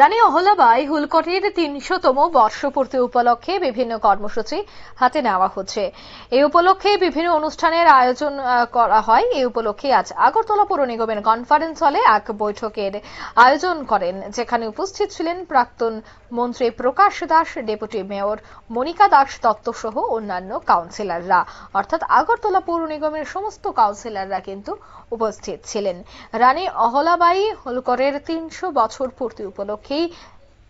রানী অহলাবাই হুলকটির তিনশোতম বর্ষপূর্তি উপলক্ষে বিভিন্ন কর্মসূচি হাতে নেওয়া হচ্ছে। এই উপলক্ষে বিভিন্ন অনুষ্ঠানের আয়োজন করা হয়। এই উপলক্ষে আজ আগরতলা পৌর নিগমের কনফারেন্স হলে এক বৈঠকের আয়োজন করেন, যেখানে উপস্থিত ছিলেন প্রাক্তন মন্ত্রী প্রকাশ দাস, ডেপুটি মেয়র মনিকা দাস দত্ত সহ অন্যান্য কাউন্সিলররা। অর্থাৎ আগরতলা পৌর নিগমের সমস্ত কাউন্সিলররা কিন্তু উপস্থিত ছিলেন। রানী অহলাবাই হোলকরের তিনশো বছর পূর্তি উপলক্ষেই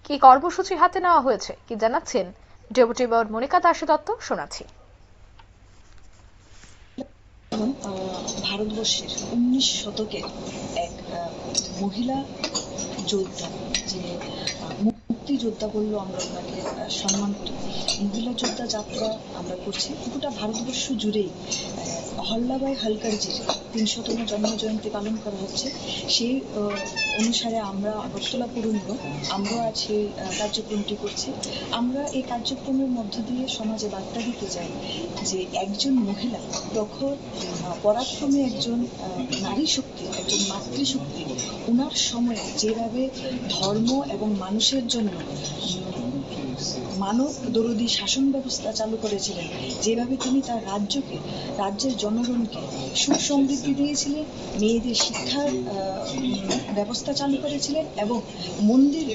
কি কর্মসূচি হাতে নেওয়া হয়েছে কি জানাচ্ছেন ডেপুটি মেয়র মনিকা দাস দত্ত শোনাচ্ছি। ভারতবর্ষের উনিশ শতকের এক মহিলা যোদ্ধা যে মুক্তিযোদ্ধা বললেও আমরা ওনাকে সম্মান করি। মহিলা যোদ্ধা যাত্রা আমরা করছি। গোটা ভারতবর্ষ জুড়েই আহ, অহল্যাবাই হালকারজির তিনশতম জন্মজয়ন্তী পালন করা হচ্ছে। সেই অনুসারে আমরা আগরতলা পৌর নিগম আজ সেই কার্যক্রমটি করছি। আমরা এই কার্যক্রমের মধ্য দিয়ে সমাজে বার্তা দিতে চাই যে একজন মহিলা প্রখর পরাক্রমে একজন নারী শক্তি, একজন মাতৃশক্তি ওনার সময়ে যেভাবে ধর্ম এবং মানুষের জন্য মানব দরদি শাসন ব্যবস্থা চালু করেছিলেন। যেভাবে তিনি তার রাজ্যকে, রাজ্যের জনগণকে সুখ সমৃদ্ধি দিয়েছিলেন, মেয়েদের শিক্ষার ব্যবস্থা চালু করেছিলেন এবং মন্দির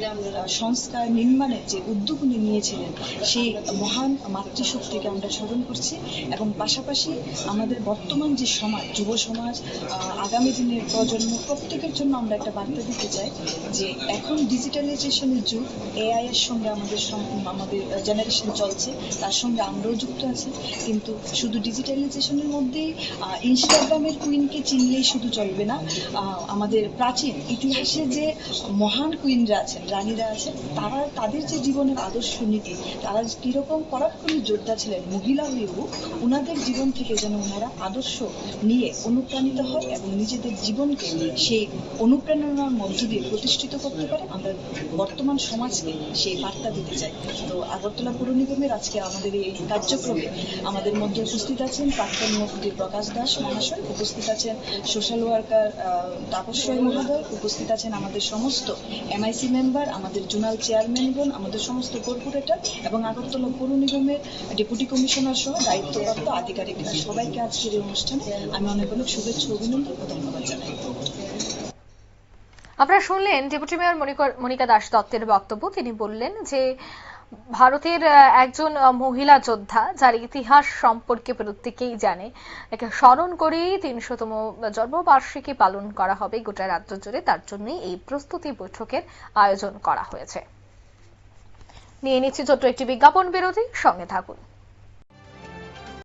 সংস্কার নির্মাণের যে উদ্যোগ উনি নিয়েছিলেন, সেই মহান মাতৃশক্তিকে আমরা স্মরণ করছি এবং পাশাপাশি আমাদের বর্তমান যে সমাজ, যুব সমাজ আগামী দিনের প্রজন্ম, প্রত্যেকের জন্য আমরা একটা বার্তা দিতে চাই যে এখন ডিজিটালাইজেশনের যুগ এআই এর সঙ্গে আমাদের আমাদের জেনারেশন চলছে, তার সঙ্গে আমরাও যুক্ত আছি। কিন্তু শুধু ডিজিটালাইজেশনের মধ্যেই ইনস্টাগ্রামের কুইনকে চিনলেই শুধু চলবে না। আমাদের প্রাচীন ইতিহাসে যে মহান কুইনরা আছেন, রানীরা আছেন, তারা তাদের যে জীবনের আদর্শ নীতি, তারা কীরকম পরাক্রমী যোদ্ধা ছিলেন, মহিলা হয়েও ওনাদের জীবন থেকে যেন ওনারা আদর্শ নিয়ে অনুপ্রাণিত হয় এবং নিজেদের জীবনকে সেই অনুপ্রেরণার মধ্য দিয়ে প্রতিষ্ঠিত করতে পারে, আমরা বর্তমান সমাজকে সেই বার্তা দিতে চাই। তো আগরতলা পৌর নিগমের আজকে আমাদের এই কার্যক্রমে আমাদের মধ্যে উপস্থিত আছেন প্রাক্তন মন্ত্রী প্রকাশ দাস মহাশয়, উপস্থিত আছেন সোশ্যাল ওয়ার্কার তাপস রায় মহোদয়, উপস্থিত আছেন আমাদের সমস্ত এমআইসি মেম্বার, আমাদের জোনাল চেয়ারম্যানগণ আমাদের সমস্ত কর্পোরেটর এবং আগরতলা পৌর নিগমের ডেপুটি কমিশনার সহ দায়িত্বপ্রাপ্ত আধিকারিকরা। সবাইকে আজকের এই অনুষ্ঠানে আমি অনেক অনেক শুভেচ্ছা অভিনন্দন ও ধন্যবাদ জানাই। আপনারা শুনলেন ডেপুটি মেয়র মনিকা- দাস দত্তের বক্তব্য। তিনি বললেন যে ভারতের একজন মহিলা যোদ্ধা, যার ইতিহাস সম্পর্কে প্রত্যেকেই জানে। একে স্মরণ করেই তিনশোতম জন্মবার্ষিকী পালন করা হবে গোটা রাজ্য জুড়ে। তার জন্যই এই প্রস্তুতি বৈঠকের আয়োজন করা হয়েছে। নিয়ে নিচ্ছি ছোট্ট একটি বিজ্ঞাপন বিরতি। সঙ্গে থাকুন।